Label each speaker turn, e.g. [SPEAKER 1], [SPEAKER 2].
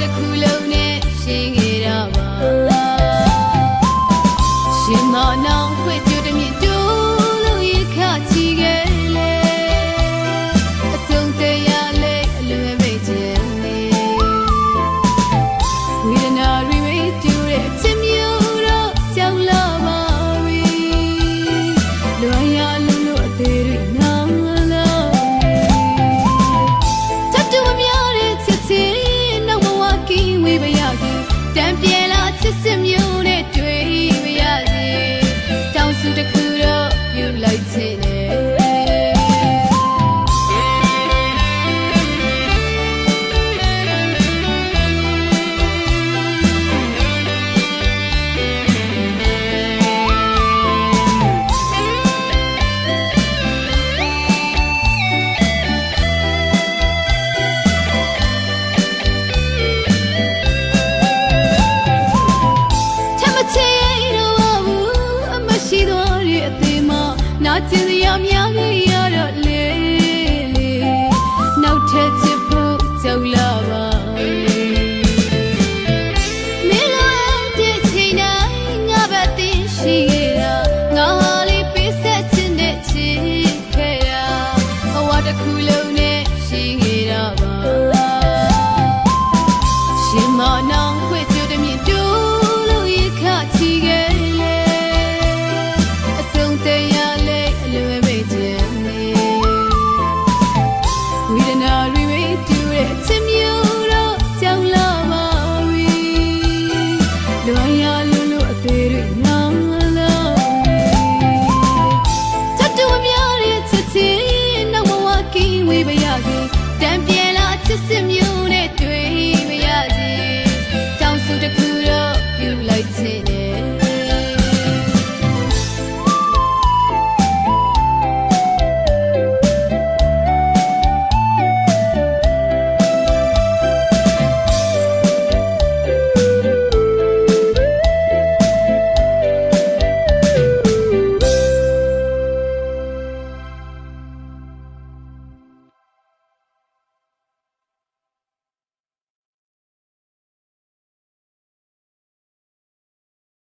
[SPEAKER 1] တစ်ခုလုံးနဲ့ရှင်းခဲ့တာပါ လိုက်ချင်တယ်ရှိတော်ရဲ့အသေးမှာ နာကျင်စရာများကြီးရတော့လေလေနောက်ထပ်ချစ်ဖို့ကြောက်လာပါ